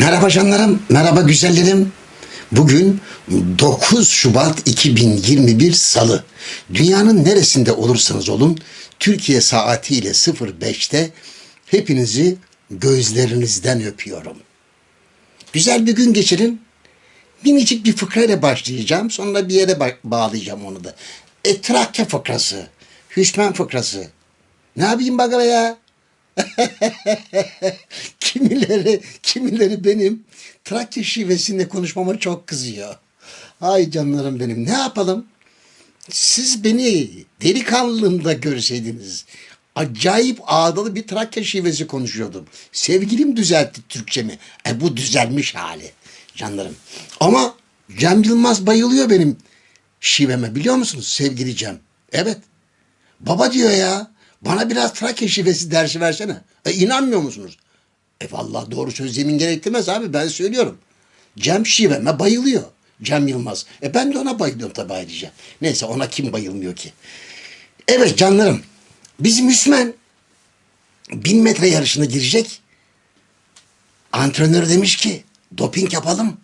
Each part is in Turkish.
Merhaba canlarım, merhaba güzellerim. Bugün 9 Şubat 2021 Salı. Dünyanın neresinde olursanız olun Türkiye saatiyle 05'te hepinizi gözlerinizden öpüyorum. Güzel bir gün geçirin. Minicik bir fıkrayla başlayacağım. Sonra bir yere ba- bağlayacağım onu da. E, Trakya fıkrası. Hüsmen fıkrası. Ne yapayım bakalım ya? kimileri, kimileri benim Trakya şivesiyle konuşmama çok kızıyor. Ay canlarım benim ne yapalım? Siz beni delikanlılığımda görseydiniz. Acayip ağdalı bir Trakya şivesi konuşuyordum. Sevgilim düzeltti Türkçemi. E bu düzelmiş hali canlarım. Ama Cem Yılmaz bayılıyor benim şiveme biliyor musunuz sevgili Cem? Evet. Baba diyor ya bana biraz Trakya şivesi dersi versene. E inanmıyor musunuz? E vallahi doğru söz yemin gerektirmez abi ben söylüyorum. Cem şiveme bayılıyor. Cem Yılmaz. E ben de ona bayılıyorum tabii ayrıca. Neyse ona kim bayılmıyor ki? Evet canlarım. Bizim Hüsmen bin metre yarışına girecek. Antrenör demiş ki doping yapalım.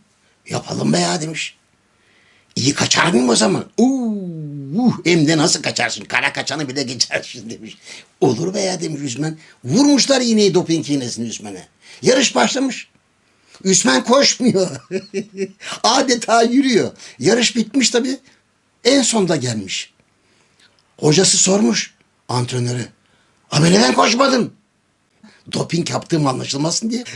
Yapalım be ya demiş. İyi kaçar mıyım o zaman? Uuu, hem de nasıl kaçarsın? Kara kaçanı bile geçersin demiş. Olur be ya demiş Üsmen. Vurmuşlar iğneyi doping iğnesini Üsmen'e. Yarış başlamış. Üsmen koşmuyor. Adeta yürüyor. Yarış bitmiş tabii. En sonda gelmiş. Hocası sormuş antrenöre. Abi neden koşmadın? Doping yaptığım anlaşılmasın diye.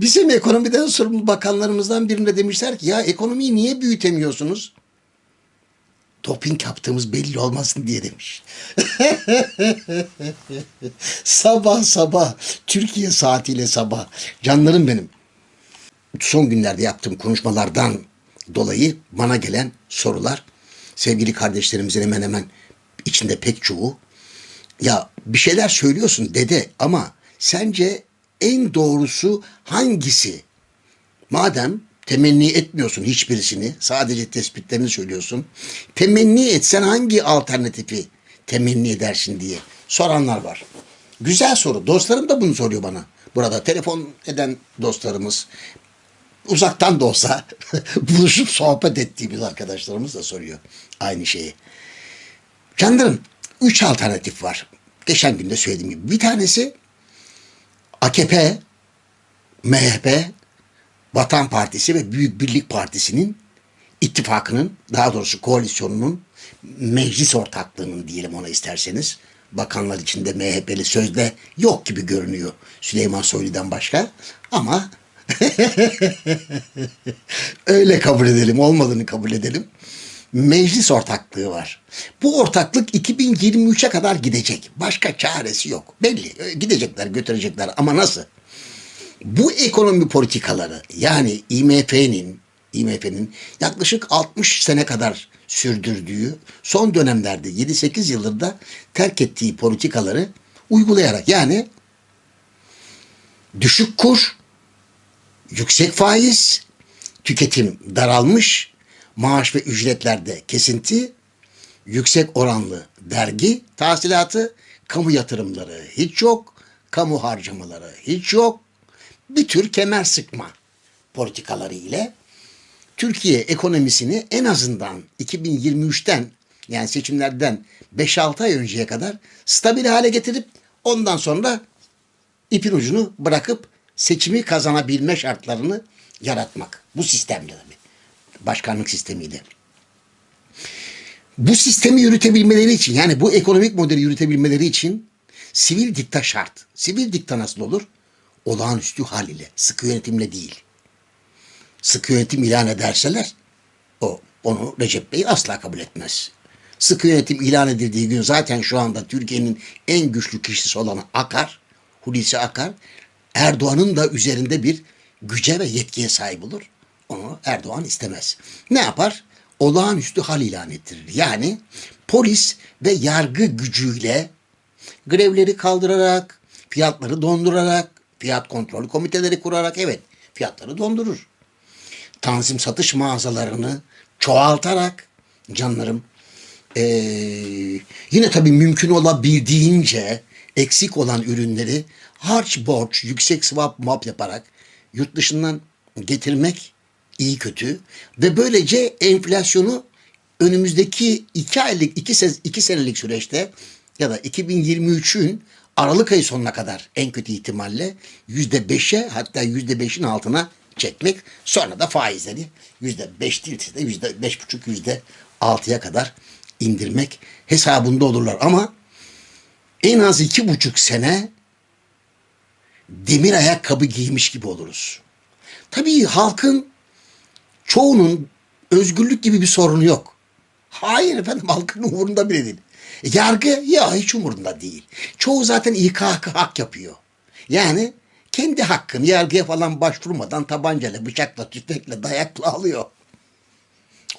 Bizim ekonomiden sorumlu bakanlarımızdan birine demişler ki ya ekonomiyi niye büyütemiyorsunuz? Doping yaptığımız belli olmasın diye demiş. sabah sabah Türkiye saatiyle sabah canlarım benim. Son günlerde yaptığım konuşmalardan dolayı bana gelen sorular sevgili kardeşlerimizin hemen hemen içinde pek çoğu ya bir şeyler söylüyorsun dede ama sence en doğrusu hangisi? Madem temenni etmiyorsun hiçbirisini, sadece tespitlerini söylüyorsun. Temenni etsen hangi alternatifi temenni edersin diye soranlar var. Güzel soru. Dostlarım da bunu soruyor bana. Burada telefon eden dostlarımız, uzaktan da olsa buluşup sohbet ettiğimiz arkadaşlarımız da soruyor aynı şeyi. Canlarım, üç alternatif var. Geçen gün de söylediğim gibi. Bir tanesi AKP, MHP, Vatan Partisi ve Büyük Birlik Partisi'nin ittifakının, daha doğrusu koalisyonunun meclis ortaklığının diyelim ona isterseniz. Bakanlar içinde MHP'li sözde yok gibi görünüyor Süleyman Soylu'dan başka. Ama öyle kabul edelim, olmadığını kabul edelim. Meclis ortaklığı var. Bu ortaklık 2023'e kadar gidecek. Başka çaresi yok. Belli. e, Gidecekler, götürecekler ama nasıl? Bu ekonomi politikaları yani IMF'nin IMF'nin yaklaşık 60 sene kadar sürdürdüğü son dönemlerde 7-8 yıldır da terk ettiği politikaları uygulayarak yani düşük kur, yüksek faiz, tüketim daralmış, maaş ve ücretlerde kesinti, yüksek oranlı vergi tahsilatı, kamu yatırımları hiç yok, kamu harcamaları hiç yok. Bir tür kemer sıkma politikaları ile Türkiye ekonomisini en azından 2023'ten yani seçimlerden 5-6 ay önceye kadar stabil hale getirip ondan sonra ipin ucunu bırakıp seçimi kazanabilme şartlarını yaratmak. Bu sistemle tabii. Başkanlık sistemiyle. Bu sistemi yürütebilmeleri için yani bu ekonomik modeli yürütebilmeleri için sivil dikta şart. Sivil dikta nasıl olur? Olağanüstü hal ile, sıkı yönetimle değil. Sıkı yönetim ilan ederseler o onu Recep Bey asla kabul etmez. Sıkı yönetim ilan edildiği gün zaten şu anda Türkiye'nin en güçlü kişisi olan Akar, Hulusi Akar, Erdoğan'ın da üzerinde bir güce ve yetkiye sahip olur. Onu Erdoğan istemez. Ne yapar? Olağanüstü hal ilan ettirir. Yani polis ve yargı gücüyle grevleri kaldırarak, fiyatları dondurarak, fiyat kontrol komiteleri kurarak evet fiyatları dondurur. Tanzim satış mağazalarını çoğaltarak canlarım ee, yine tabii mümkün olabildiğince eksik olan ürünleri harç borç, yüksek swap map yaparak yurt dışından getirmek iyi kötü ve böylece enflasyonu önümüzdeki iki aylık, iki, se- iki senelik süreçte ya da 2023'ün Aralık ayı sonuna kadar en kötü ihtimalle yüzde beşe hatta yüzde beşin altına çekmek. Sonra da faizleri yüzde beş değilse de yüzde beş buçuk yüzde altıya kadar indirmek hesabında olurlar. Ama en az iki buçuk sene demir ayakkabı giymiş gibi oluruz. Tabii halkın çoğunun özgürlük gibi bir sorunu yok. Hayır efendim halkın umurunda bile değil. Yargı ya hiç umurunda değil. Çoğu zaten İKK hak yapıyor. Yani kendi hakkını yargıya falan başvurmadan tabancayla, bıçakla, tüfekle, dayakla alıyor.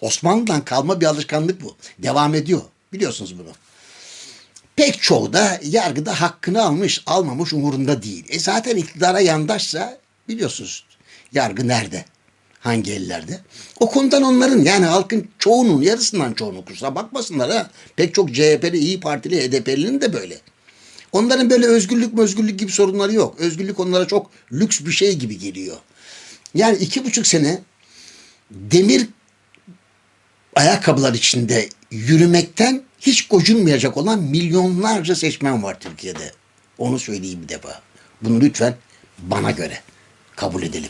Osmanlı'dan kalma bir alışkanlık bu. Devam ediyor. Biliyorsunuz bunu. Pek çoğu da yargıda hakkını almış, almamış umurunda değil. E zaten iktidara yandaşsa biliyorsunuz yargı nerede? Hangi ellerde? O konudan onların yani halkın çoğunun yarısından çoğunun kusura bakmasınlar ha. Pek çok CHP'li, İyi Partili, HDP'linin de böyle. Onların böyle özgürlük özgürlük gibi sorunları yok. Özgürlük onlara çok lüks bir şey gibi geliyor. Yani iki buçuk sene demir ayakkabılar içinde yürümekten hiç gocunmayacak olan milyonlarca seçmen var Türkiye'de. Onu söyleyeyim bir defa. Bunu lütfen bana göre kabul edelim.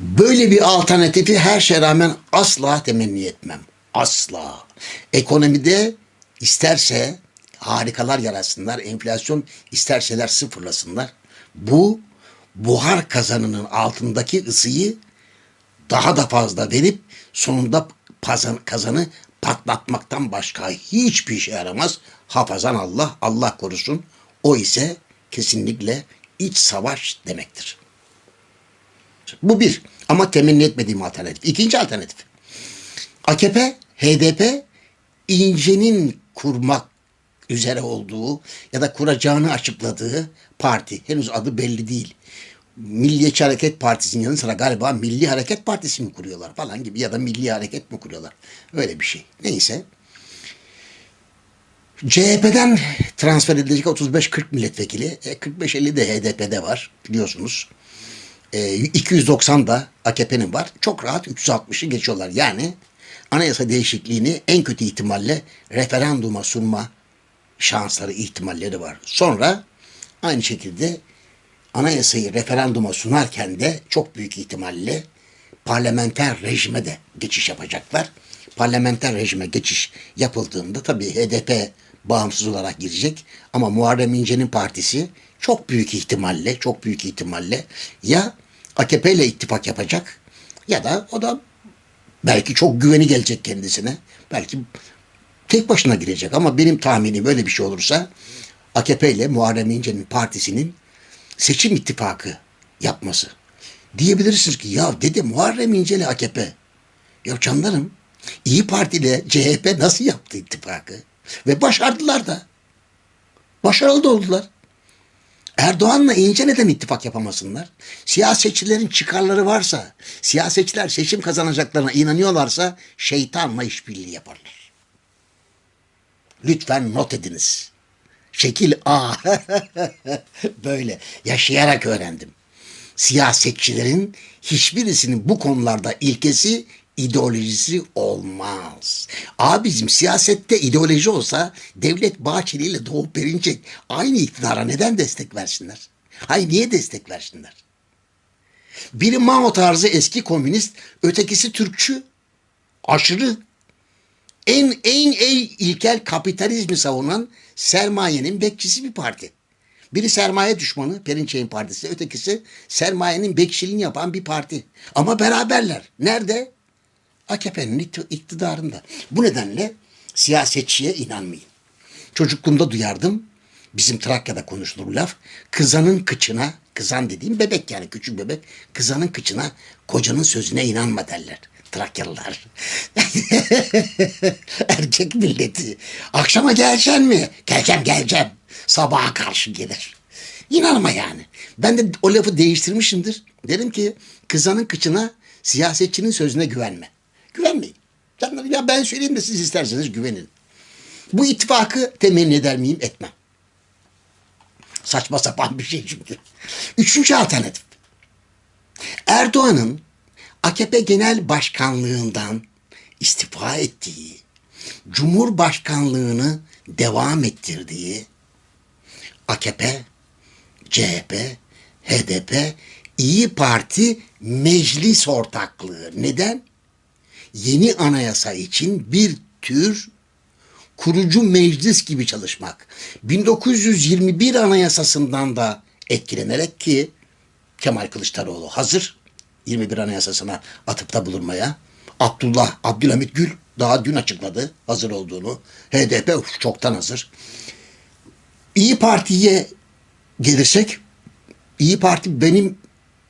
Böyle bir alternatifi her şeye rağmen asla temenni etmem. Asla. Ekonomide isterse harikalar yaratsınlar, enflasyon isterseler sıfırlasınlar. Bu buhar kazanının altındaki ısıyı daha da fazla verip sonunda pazan, kazanı patlatmaktan başka hiçbir şey yaramaz. Hafazan Allah, Allah korusun. O ise kesinlikle iç savaş demektir. Bu bir. Ama temenni etmediğim alternatif. İkinci alternatif. AKP, HDP İnce'nin kurmak üzere olduğu ya da kuracağını açıkladığı parti. Henüz adı belli değil. Milliyetçi Hareket Partisi'nin yanı sıra galiba Milli Hareket Partisi mi kuruyorlar falan gibi ya da Milli Hareket mi kuruyorlar? Öyle bir şey. Neyse. CHP'den transfer edilecek 35-40 milletvekili, e, 45-50 de HDP'de var biliyorsunuz. E, 290 da AKP'nin var. Çok rahat 360'ı geçiyorlar. Yani anayasa değişikliğini en kötü ihtimalle referanduma sunma şansları, ihtimalleri var. Sonra aynı şekilde anayasayı referanduma sunarken de çok büyük ihtimalle parlamenter rejime de geçiş yapacaklar. Parlamenter rejime geçiş yapıldığında tabii HDP bağımsız olarak girecek ama Muharrem İnce'nin partisi çok büyük ihtimalle, çok büyük ihtimalle ya AKP ile ittifak yapacak ya da o da belki çok güveni gelecek kendisine. Belki tek başına girecek ama benim tahminim böyle bir şey olursa AKP ile Muharrem İnce'nin partisinin seçim ittifakı yapması. Diyebilirsiniz ki ya dedi Muharrem İnce ile AKP. Ya canlarım İyi Parti ile CHP nasıl yaptı ittifakı? Ve başardılar da. Başarılı da oldular. Erdoğan'la İnce neden ittifak yapamasınlar? Siyasetçilerin çıkarları varsa, siyasetçiler seçim kazanacaklarına inanıyorlarsa şeytanla işbirliği yaparlar. Lütfen not ediniz. Şekil A. Böyle yaşayarak öğrendim. Siyasetçilerin hiçbirisinin bu konularda ilkesi ideolojisi olmaz. Abicim siyasette ideoloji olsa Devlet Bahçeli ile Doğu Perinçek aynı iktidara neden destek versinler? Hayır niye destek versinler? Biri Mao tarzı eski komünist, ötekisi Türkçü, aşırı en en en ilkel kapitalizmi savunan sermayenin bekçisi bir parti. Biri sermaye düşmanı Perinçek'in partisi, ötekisi sermayenin bekçiliğini yapan bir parti. Ama beraberler. Nerede? AKP'nin ikt- iktidarında. Bu nedenle siyasetçiye inanmayın. Çocukluğumda duyardım. Bizim Trakya'da konuşulur laf. Kızanın kıçına, kızan dediğim bebek yani küçük bebek. Kızanın kıçına kocanın sözüne inanma derler. Trakyalılar. Erkek milleti. Akşama geleceksin mi? Geleceğim geleceğim. Sabaha karşı gelir. İnanma yani. Ben de o lafı değiştirmişimdir. Derim ki kızanın kıçına siyasetçinin sözüne güvenme. Güvenmeyin. Ya ben söyleyeyim de siz isterseniz güvenin. Bu ittifakı temenni eder miyim? Etmem. Saçma sapan bir şey çünkü. Üçüncü alternatif. Erdoğan'ın AKP Genel Başkanlığından istifa ettiği, Cumhurbaşkanlığını devam ettirdiği AKP, CHP, HDP, İyi Parti meclis ortaklığı. Neden? Yeni anayasa için bir tür kurucu meclis gibi çalışmak. 1921 anayasasından da etkilenerek ki Kemal Kılıçdaroğlu hazır 21 anayasasına atıpta bulunmaya. Abdullah, Abdülhamit Gül daha dün açıkladı hazır olduğunu. HDP çoktan hazır. İyi Parti'ye gelirsek İyi Parti benim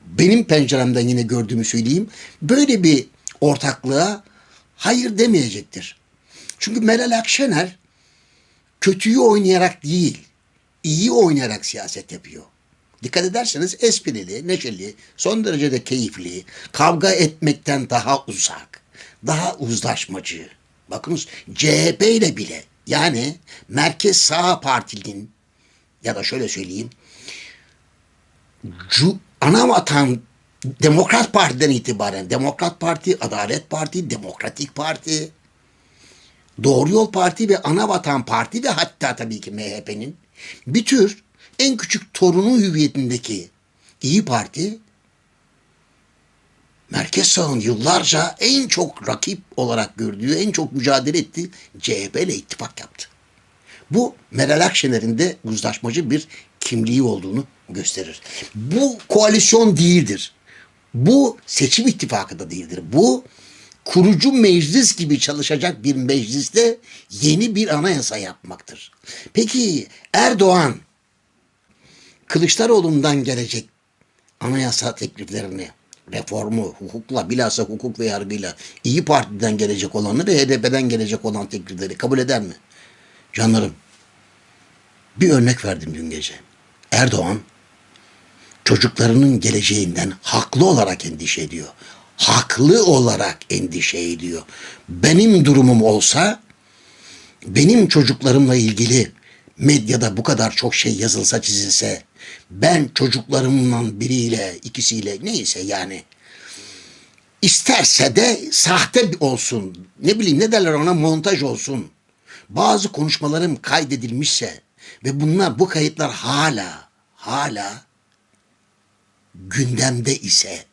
benim penceremden yine gördüğümü söyleyeyim. Böyle bir ortaklığa hayır demeyecektir. Çünkü Meral Akşener kötüyü oynayarak değil, iyi oynayarak siyaset yapıyor. Dikkat ederseniz esprili, neşeli, son derece de keyifli, kavga etmekten daha uzak, daha uzlaşmacı. Bakınız CHP ile bile yani Merkez Sağ Parti'nin ya da şöyle söyleyeyim ana vatan Demokrat Parti'den itibaren Demokrat Parti, Adalet Parti, Demokratik Parti, Doğru Yol Parti ve Ana Vatan Parti ve hatta tabii ki MHP'nin bir tür en küçük torunu hüviyetindeki İyi Parti Merkez sağın yıllarca en çok rakip olarak gördüğü, en çok mücadele ettiği CHP ile ittifak yaptı. Bu Meral Akşener'in de uzlaşmacı bir kimliği olduğunu gösterir. Bu koalisyon değildir. Bu seçim ittifakı da değildir. Bu kurucu meclis gibi çalışacak bir mecliste yeni bir anayasa yapmaktır. Peki Erdoğan Kılıçdaroğlu'ndan gelecek anayasa tekliflerini, reformu, hukukla, bilhassa hukuk ve yargıyla İyi Parti'den gelecek olanı ve HDP'den gelecek olan teklifleri kabul eder mi? Canlarım, bir örnek verdim dün gece. Erdoğan çocuklarının geleceğinden haklı olarak endişe ediyor. Haklı olarak endişe ediyor. Benim durumum olsa benim çocuklarımla ilgili medyada bu kadar çok şey yazılsa çizilse ben çocuklarımla biriyle ikisiyle neyse yani isterse de sahte olsun ne bileyim ne derler ona montaj olsun bazı konuşmalarım kaydedilmişse ve bunlar bu kayıtlar hala hala gündemde ise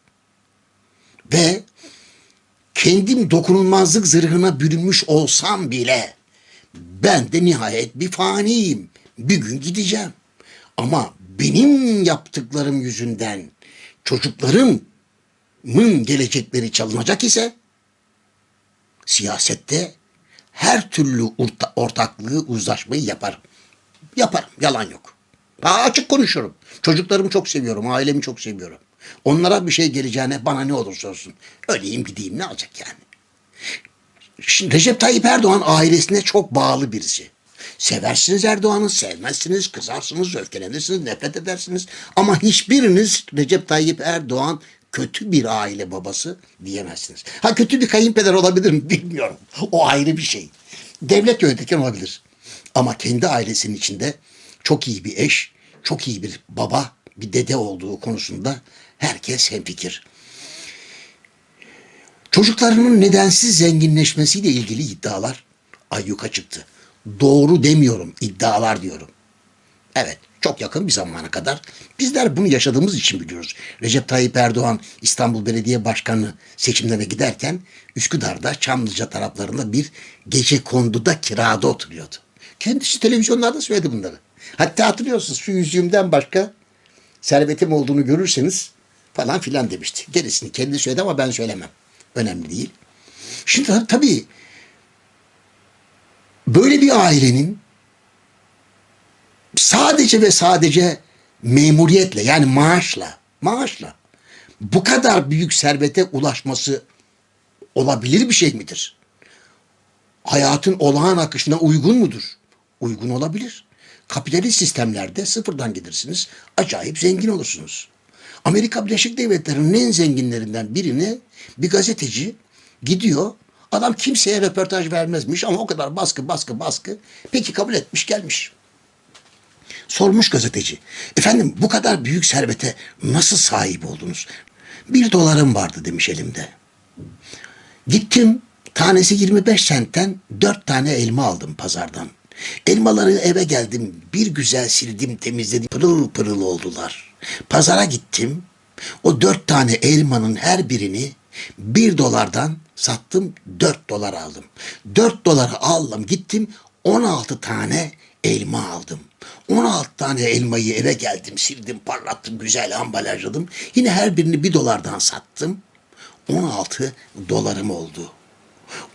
ve kendim dokunulmazlık zırhına bürünmüş olsam bile ben de nihayet bir faniyim. Bir gün gideceğim. Ama benim yaptıklarım yüzünden çocuklarımın gelecekleri çalınacak ise siyasette her türlü orta- ortaklığı, uzlaşmayı yaparım. Yaparım. Yalan yok. Ha, açık konuşurum. Çocuklarımı çok seviyorum. Ailemi çok seviyorum. Onlara bir şey geleceğine bana ne olursa olsun. Öleyim gideyim ne olacak yani. Şimdi Recep Tayyip Erdoğan ailesine çok bağlı birisi. Seversiniz Erdoğan'ı, sevmezsiniz, kızarsınız, öfkelenirsiniz, nefret edersiniz. Ama hiçbiriniz Recep Tayyip Erdoğan kötü bir aile babası diyemezsiniz. Ha kötü bir kayınpeder olabilir mi bilmiyorum. O ayrı bir şey. Devlet yönetirken olabilir. Ama kendi ailesinin içinde çok iyi bir eş, çok iyi bir baba, bir dede olduğu konusunda herkes hemfikir. Çocuklarının nedensiz zenginleşmesiyle ilgili iddialar ayyuka çıktı. Doğru demiyorum, iddialar diyorum. Evet, çok yakın bir zamana kadar bizler bunu yaşadığımız için biliyoruz. Recep Tayyip Erdoğan İstanbul Belediye Başkanı seçimlerine giderken Üsküdar'da Çamlıca taraflarında bir gece konduda kirada oturuyordu. Kendisi televizyonlarda söyledi bunları. Hatta hatırlıyorsunuz şu yüzüğümden başka servetim olduğunu görürseniz falan filan demişti. Gerisini kendi söyledi ama ben söylemem. Önemli değil. Şimdi tab- tabii böyle bir ailenin sadece ve sadece memuriyetle yani maaşla maaşla bu kadar büyük servete ulaşması olabilir bir şey midir? Hayatın olağan akışına uygun mudur? Uygun olabilir. Kapitalist sistemlerde sıfırdan gelirsiniz. Acayip zengin olursunuz. Amerika Birleşik Devletleri'nin en zenginlerinden birini bir gazeteci gidiyor. Adam kimseye röportaj vermezmiş ama o kadar baskı baskı baskı. Peki kabul etmiş gelmiş. Sormuş gazeteci. Efendim bu kadar büyük servete nasıl sahip oldunuz? Bir dolarım vardı demiş elimde. Gittim tanesi 25 sentten dört tane elma aldım pazardan. Elmaları eve geldim bir güzel sildim temizledim pırıl pırıl oldular. Pazara gittim o dört tane elmanın her birini bir dolardan sattım dört dolar aldım. Dört dolara aldım gittim 16 tane elma aldım. 16 tane elmayı eve geldim sildim parlattım güzel ambalajladım. Yine her birini bir dolardan sattım. 16 dolarım oldu.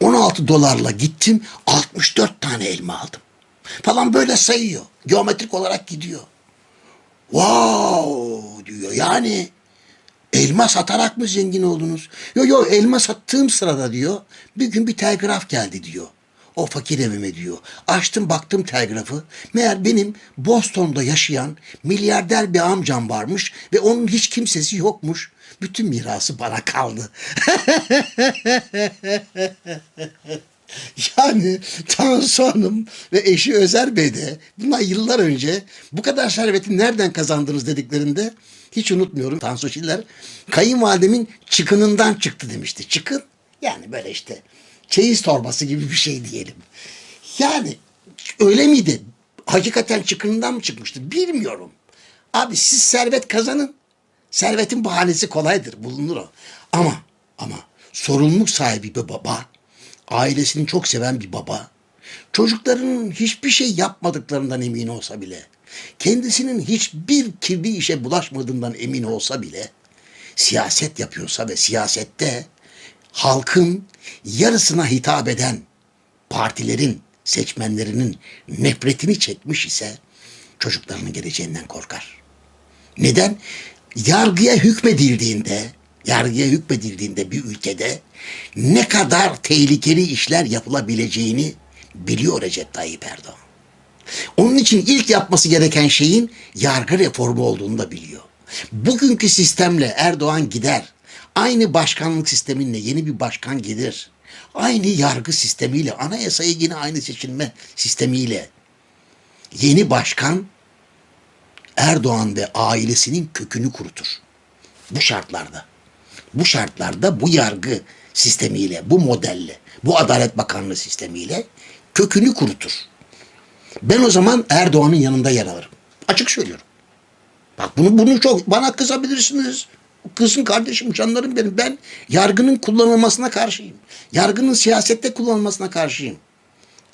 16 dolarla gittim 64 tane elma aldım. Falan böyle sayıyor. Geometrik olarak gidiyor. Wow diyor. Yani elma satarak mı zengin oldunuz? Yo yo elma sattığım sırada diyor. Bir gün bir telgraf geldi diyor. O fakir evime diyor. Açtım baktım telgrafı. Meğer benim Boston'da yaşayan milyarder bir amcam varmış ve onun hiç kimsesi yokmuş. Bütün mirası bana kaldı. Yani Tansu Hanım ve eşi Özer Bey de bunlar yıllar önce bu kadar serveti nereden kazandınız dediklerinde hiç unutmuyorum Tansu Çiller kayınvalidemin çıkınından çıktı demişti. Çıkın yani böyle işte çeyiz torbası gibi bir şey diyelim. Yani öyle miydi? Hakikaten çıkınından mı çıkmıştı bilmiyorum. Abi siz servet kazanın. Servetin bahanesi kolaydır bulunur o. Ama ama sorumluluk sahibi bir baba ailesini çok seven bir baba, çocuklarının hiçbir şey yapmadıklarından emin olsa bile, kendisinin hiçbir kirli işe bulaşmadığından emin olsa bile, siyaset yapıyorsa ve siyasette halkın yarısına hitap eden partilerin, seçmenlerinin nefretini çekmiş ise çocuklarının geleceğinden korkar. Neden? Yargıya hükmedildiğinde, yargıya hükmedildiğinde bir ülkede ne kadar tehlikeli işler yapılabileceğini biliyor Recep Tayyip Erdoğan. Onun için ilk yapması gereken şeyin yargı reformu olduğunu da biliyor. Bugünkü sistemle Erdoğan gider. Aynı başkanlık sisteminle yeni bir başkan gelir. Aynı yargı sistemiyle, anayasayı yine aynı seçilme sistemiyle yeni başkan Erdoğan ve ailesinin kökünü kurutur. Bu şartlarda. Bu şartlarda bu yargı sistemiyle, bu modelle, bu Adalet Bakanlığı sistemiyle kökünü kurutur. Ben o zaman Erdoğan'ın yanında yer alırım. Açık söylüyorum. Bak bunu bunu çok bana kızabilirsiniz. Kızın kardeşim canlarım benim. Ben yargının kullanılmasına karşıyım. Yargının siyasette kullanılmasına karşıyım.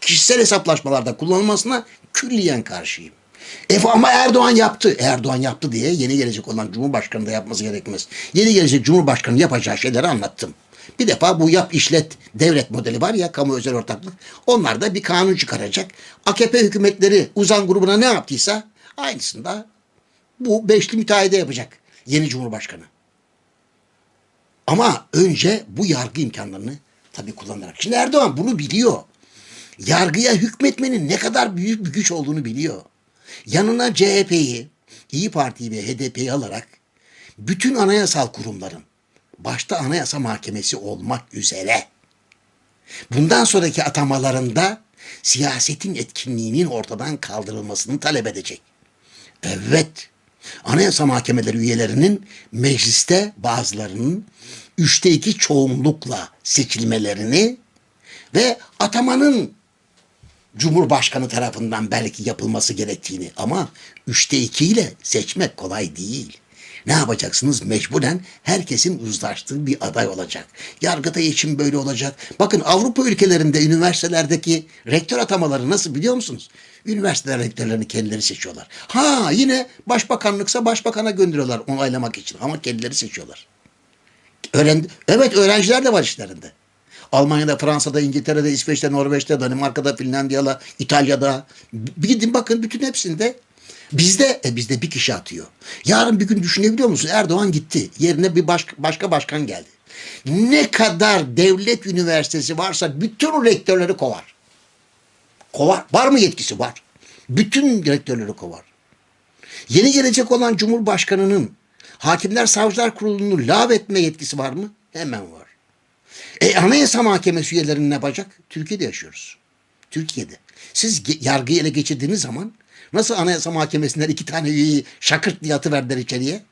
Kişisel hesaplaşmalarda kullanılmasına külliyen karşıyım. E ama Erdoğan yaptı. Erdoğan yaptı diye yeni gelecek olan Cumhurbaşkanı da yapması gerekmez. Yeni gelecek Cumhurbaşkanı yapacağı şeyleri anlattım. Bir defa bu yap işlet devlet modeli var ya kamu özel ortaklık. Onlar da bir kanun çıkaracak. AKP hükümetleri uzan grubuna ne yaptıysa aynısını da bu beşli müteahhide yapacak yeni Cumhurbaşkanı. Ama önce bu yargı imkanlarını tabii kullanarak. Şimdi Erdoğan bunu biliyor. Yargıya hükmetmenin ne kadar büyük bir güç olduğunu biliyor. Yanına CHP'yi, İyi Parti'yi ve HDP'yi alarak bütün anayasal kurumların başta Anayasa Mahkemesi olmak üzere bundan sonraki atamalarında siyasetin etkinliğinin ortadan kaldırılmasını talep edecek. Evet, Anayasa Mahkemeleri üyelerinin mecliste bazılarının üçte iki çoğunlukla seçilmelerini ve atamanın Cumhurbaşkanı tarafından belki yapılması gerektiğini ama üçte iki ile seçmek kolay değil. Ne yapacaksınız? Mecburen herkesin uzlaştığı bir aday olacak. Yargıda için böyle olacak. Bakın Avrupa ülkelerinde üniversitelerdeki rektör atamaları nasıl biliyor musunuz? Üniversiteler rektörlerini kendileri seçiyorlar. Ha yine başbakanlıksa başbakana gönderiyorlar onaylamak için ama kendileri seçiyorlar. Öğren evet öğrenciler de var işlerinde. Almanya'da, Fransa'da, İngiltere'de, İsveç'te, Norveç'te, Danimarka'da, Finlandiya'da, İtalya'da. Bir Gidin bakın bütün hepsinde. Bizde, e bizde bir kişi atıyor. Yarın bir gün düşünebiliyor musun? Erdoğan gitti. Yerine bir baş, başka başkan geldi. Ne kadar devlet üniversitesi varsa bütün rektörleri kovar. Kovar. Var mı yetkisi? Var. Bütün rektörleri kovar. Yeni gelecek olan Cumhurbaşkanı'nın Hakimler Savcılar Kurulu'nu lağvetme yetkisi var mı? Hemen var. E Anayasa Mahkemesi üyelerinin ne yapacak? Türkiye'de yaşıyoruz. Türkiye'de. Siz yargıyı ele geçirdiğiniz zaman Nasıl Anayasa Mahkemesi'nden iki tane üyeyi şakırt diye atıverdiler içeriye?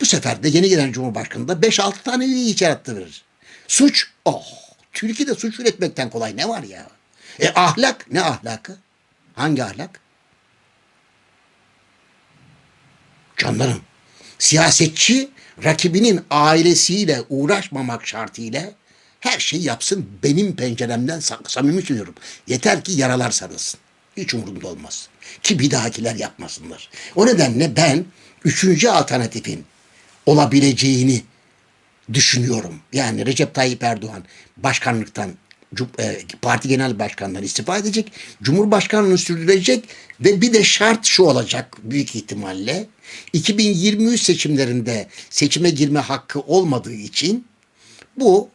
Bu sefer de yeni gelen Cumhurbaşkanı da 5-6 tane üyeyi içeri attırır. Suç, oh, Türkiye'de suç üretmekten kolay ne var ya? E ahlak, ne ahlakı? Hangi ahlak? Canlarım, siyasetçi rakibinin ailesiyle uğraşmamak şartıyla her şeyi yapsın benim penceremden sa- samimi söylüyorum. Yeter ki yaralar sarılsın. Hiç umurumda olmaz. Ki bir dahakiler yapmasınlar. O nedenle ben üçüncü alternatifin olabileceğini düşünüyorum. Yani Recep Tayyip Erdoğan başkanlıktan parti genel başkanından istifa edecek. Cumhurbaşkanlığını sürdürecek ve bir de şart şu olacak büyük ihtimalle 2023 seçimlerinde seçime girme hakkı olmadığı için bu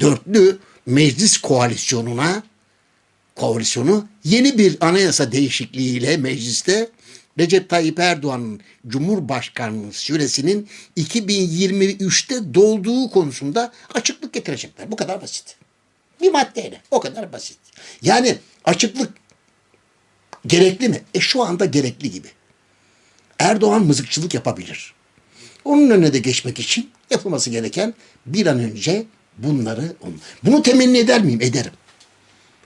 dörtlü meclis koalisyonuna koalisyonu yeni bir anayasa değişikliğiyle mecliste Recep Tayyip Erdoğan'ın Cumhurbaşkanlığı süresinin 2023'te dolduğu konusunda açıklık getirecekler. Bu kadar basit. Bir maddeyle. O kadar basit. Yani açıklık gerekli mi? E şu anda gerekli gibi. Erdoğan mızıkçılık yapabilir. Onun önüne de geçmek için yapılması gereken bir an önce bunları... Bunu temenni eder miyim? Ederim.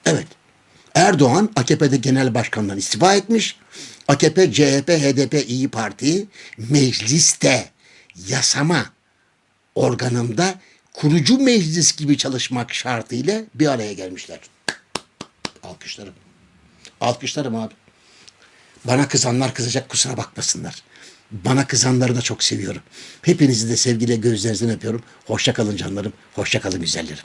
Evet. Erdoğan AKP'de genel başkandan istifa etmiş. AKP, CHP, HDP, İyi Parti mecliste yasama organında kurucu meclis gibi çalışmak şartıyla bir araya gelmişler. Alkışlarım. Alkışlarım abi. Bana kızanlar kızacak kusura bakmasınlar. Bana kızanları da çok seviyorum. Hepinizi de sevgiyle gözlerinizden öpüyorum. Hoşça kalın canlarım. Hoşça kalın güzellerim.